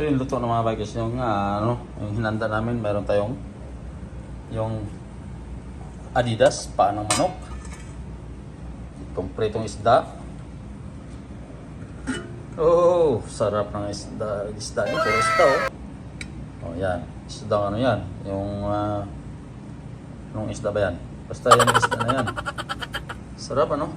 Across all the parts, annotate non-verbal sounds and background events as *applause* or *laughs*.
So yung luto ng mga bagay yung ah, ano, yung hinanda namin, meron tayong yung Adidas, paa ng manok, kompletong isda. Oh, sarap ng isda. Isda niyo, puro isda oh. Oh, yan. Isda ano yan? Yung ah, anong isda ba yan? Basta yan isda na yan. Sarap ano?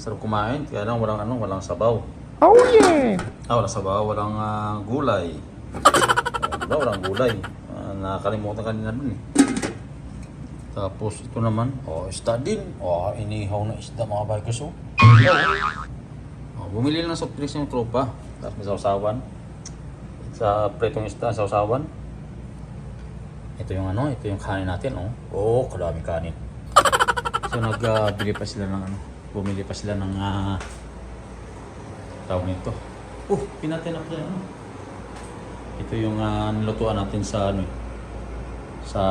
Sarap kumain, kaya lang walang ano, walang sabaw. Oh yeah! Ah, walang sabaw, walang ah, gulay. Oh, diba, walang gulay. Ah, nakakalimutan kanina dun eh. Tapos ito naman, oh, isda din. Oh, inihaw na isda mga bikers oh. Oh, bumili lang ng soft yung tropa. Tapos may sausawan. Sa pretong isda, sausawan. Ito yung ano, ito yung kanin natin oh. Oh, kadami kanin. So nagbili pa sila ng ano, bumili pa sila ng ah, tawag nito. Oh, pinatay na pala ano. Ito yung uh, nilutuan natin sa ano eh, sa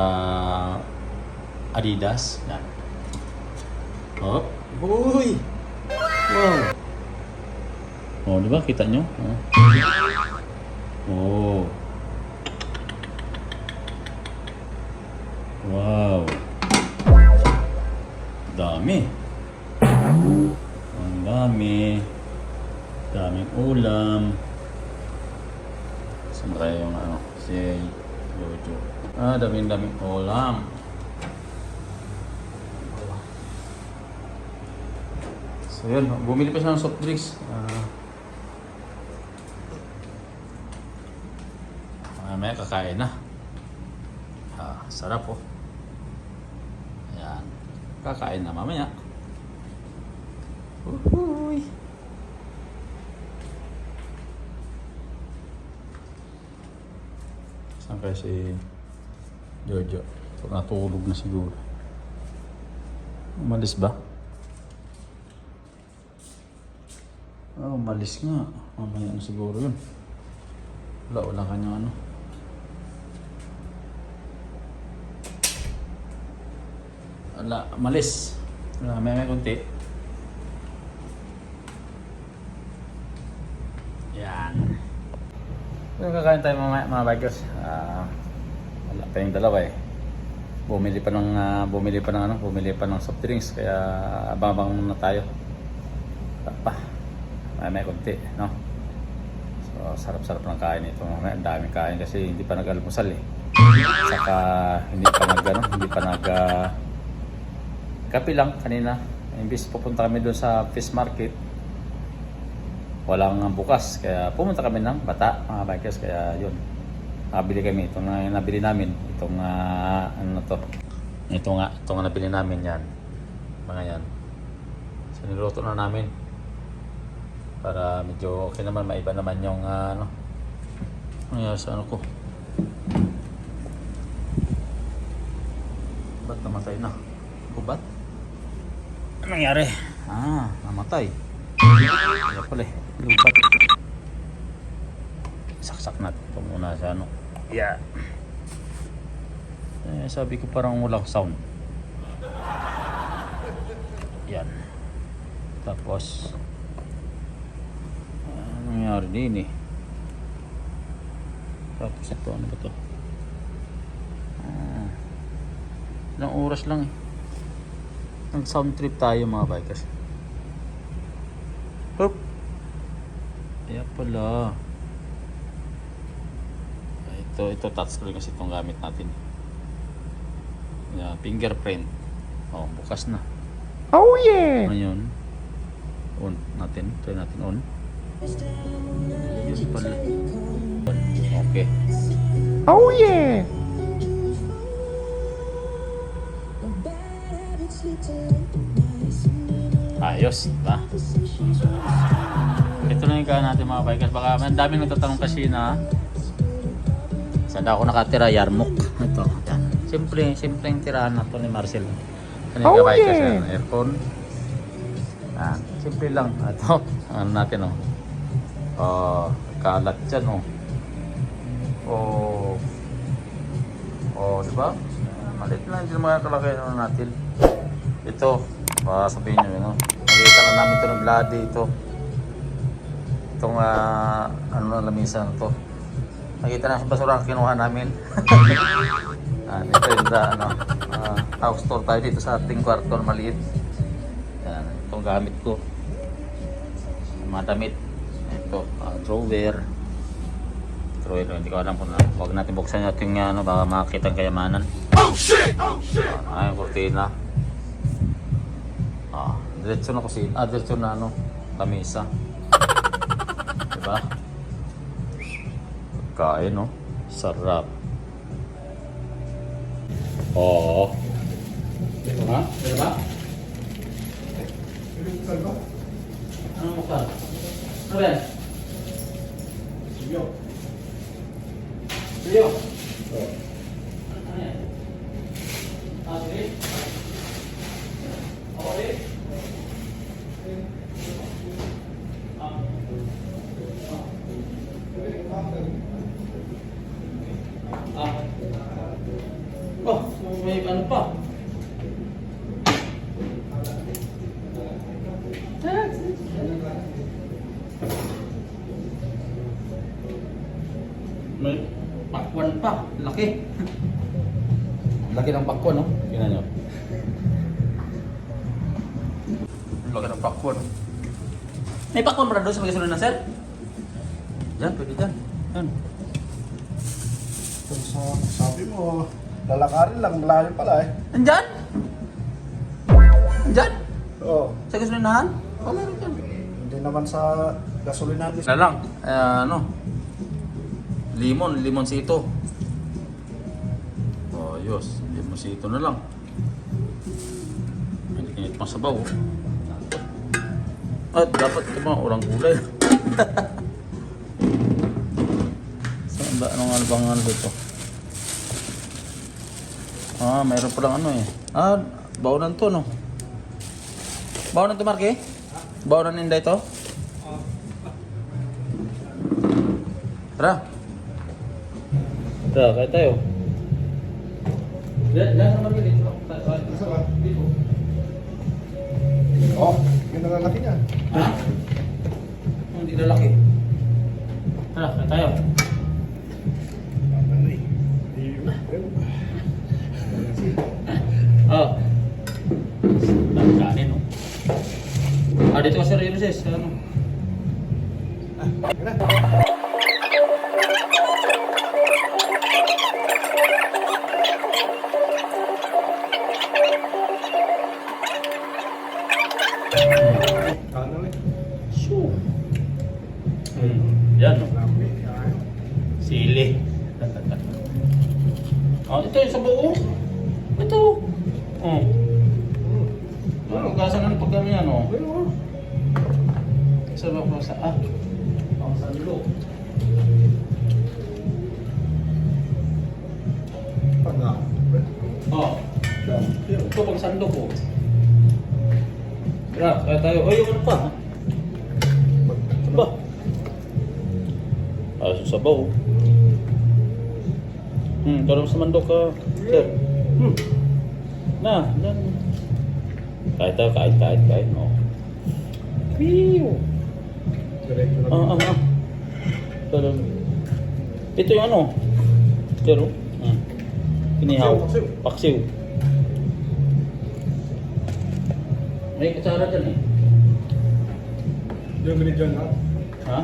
Adidas. Yan. Oh. Uy! Wow! Oh, di ba? Kita nyo? Oh. oh. Tayo yung ano? Si Jojo. Ah, daming daming ulam. So yun, bumili pa siya ng soft drinks. Ah, mamaya kakain na. Ah, sarap oh. Ayan. Kakain na mamaya. Uhuy. Saan kaya si Jojo? Natulog na siguro. Umalis ba? Oh, umalis nga. Mamaya na siguro yun. Wala, wala kanyang ano. Wala, umalis. Wala, may may kunti. Yan. Yung kakain tayo mga, mga bikers. Ah, wala pa yung dalawa eh. Bumili pa ng ah, bumili pa ng ano, bumili pa ng soft drinks kaya abang-abang muna tayo. Wala Pa. May may konti, no? So, sarap-sarap ng kain ito. Mamaya, Ang daming kain kasi hindi pa nag-almusal eh. Saka hindi pa nag ano, hindi pa nag ah, kape lang kanina. Imbis pupunta kami doon sa fish market, walang bukas. Kaya pumunta kami ng bata, mga bikers. Kaya yun, nabili kami. Itong na, nabili namin. Itong, ah, ano to. Ito nga, ito nga nabili namin yan. Mga yan. So niluto na namin. Para medyo okay naman, maiba naman yung ah, ano. Ano nangyari sa ano ko? Ba't namatay na? Kubat? Ano nangyari? Ah, namatay. Kaya pala eh. Lupat. Saksak natin ito muna sa ano. Yeah. Eh, sabi ko parang walang sound. Yan. Tapos, ano nangyari din eh. Tapos ito, ano ba to? Ilang oras lang eh. Nag sound trip tayo mga bikers. Hop! Kaya pala. Ah, Ito, ito touchscreen kasi itong gamit natin. Yeah, fingerprint. Oh, bukas na. Oh yeah! Ano yun? On natin. Try natin on. Yun pala. Okay. Oh yeah! Ayos, diba? Kaya natin mga bikers. Baka may dami nagtatanong kasi na saan ako nakatira, Yarmuk. Ito, yan. Simple, simple yung tirahan na to ni Marcel. Ano Oh, bikers, yeah. yan, aircon. Yan, simple lang. *laughs* Ito, ano natin oh. Oh, kalat dyan oh. Oh, oh, di ba? Malit lang, hindi naman kalaki ano natin. Ito, baka sabihin nyo, ano, nakita lang namin ito ng bloody ito. Itong ah, ano na lamisa na to. Nakita na sa basura ang kinuha namin. *laughs* Ah, ito yung da, ano, ah, house tour tayo dito sa ating kwarto na maliit. Yan, itong gamit ko. Mga damit. Ito, ah, drawer. Drawer, hindi ko alam kung na. Huwag natin buksan natin yung ano, baka makakita ang kayamanan. Oh shit! Oh shit! Ah, yung kortina. Ah, diretso na kasi, ah, diretso na ano, lamisa. Diba? Pagkain, no? Sarap. Oo. Ha? Diba? Ano mo ka? Ano yan? Siyo. Siyo? Ano yan? Ah, sige. Ako ulit. Ah. Ah. Oh, may ano pa? May pakwan pa. Laki. Laki ng pakwan, no? Tingnan nyo. Laki ng pakwan. May pakwan na doon sa magasunod na sir? Diyan, pwede dyan. Yan. Sabi mo, lalakarin lang, malayo pala eh. Nandyan? Nandyan? Oo. Sa gasolinahan? Oh, meron dyan. Hindi naman sa gasolinatis. Na lang. Eh, ano? Limon, limon sito. Oh, yos. Limon sito na lang. Hindi kinit pang sabaw. At dapat ito mga urang gulay. *laughs* Saan ba? Anong ano bang ano dito? Ah, mayroon palang ano eh. Ah, baonan to no? Baonan to, Marke? Baonan ninday to? Tara. Tara, kaya tayo. Oh, yun ang lalaki niya. Ha? Hindi lalaki. Tara, kaya tayo. Dito ka sir. Ano? Yun na. Ano eh? Sure. Hmm. Yan. Ay. Sili. oh, *laughs* ito yung sa buo. Ito. Oh. Ano, gasan ng pag ano yan, oh. Ayun, oh. Sa ah. Ang sa dulo. Panga. Oh. Ito pag sandok ko. Tara, kaya tayo. Oh, yung ano pa. Ba? Ah, sa sabaw. Hmm, kalau sa mandok ka, sir. Hmm. Na, dan. Kahit tayo, kahit, kahit, kahit, no. Piyo. Diretso lang. Ah, ah, ah. Pero, ito yung ano. Pero, hmm. Kinihaw. Paksiw, Paksiw. May kutsara dyan eh. Yung binigyan ha? Ha?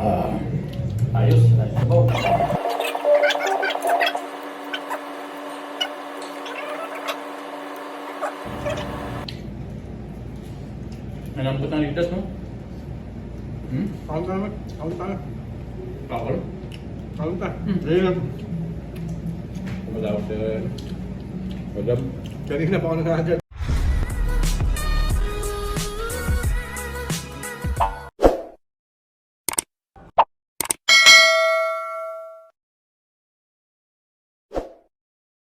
Ah. Ayos. Ayos. Oh. Nalambot ng ligtas, no? Hmm? Kaun tayo. Kaun tayo. Kakal? Kaun tayo. Hmm. Ayun. Wala ko siya. Wala. Kanina pa ako nagkakadyan.